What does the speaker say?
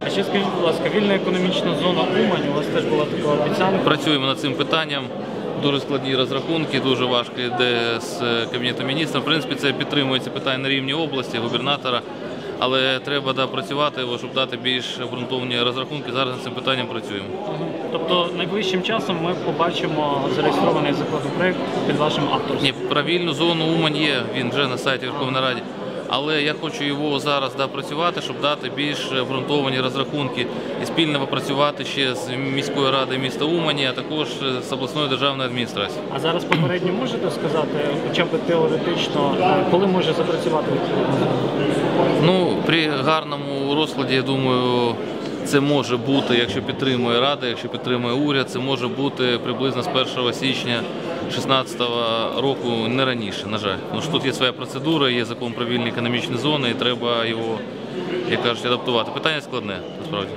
А ще скажіть, будь ласка, вільна економічна зона Умань, у вас теж була така обіцянка. Працюємо над цим питанням. Дуже складні розрахунки, дуже важко йде з кабінетом міністра. В принципі, це підтримується питання на рівні області, губернатора. Але треба да, працювати, щоб дати більш обґрунтовані розрахунки. Зараз над цим питанням працюємо. Тобто найближчим часом ми побачимо зареєстрований законопроект під вашим авторством. Ні, про вільну зону Умань є, він вже на сайті Верховної Ради. Але я хочу його зараз допрацювати, щоб дати більш обґрунтовані розрахунки і спільно попрацювати ще з міською радою міста Умані, а також з обласною державною адміністрацією. А зараз попередньо можете сказати, хоча б теоретично, коли може запрацювати? Ну, при гарному розкладі, я думаю, це може бути, якщо підтримує Рада, якщо підтримує уряд, це може бути приблизно з 1 січня 2016 року, не раніше, на жаль. Тому що тут є своя процедура, є закон про вільні економічні зони, і треба його, як кажуть, адаптувати. Питання складне, насправді.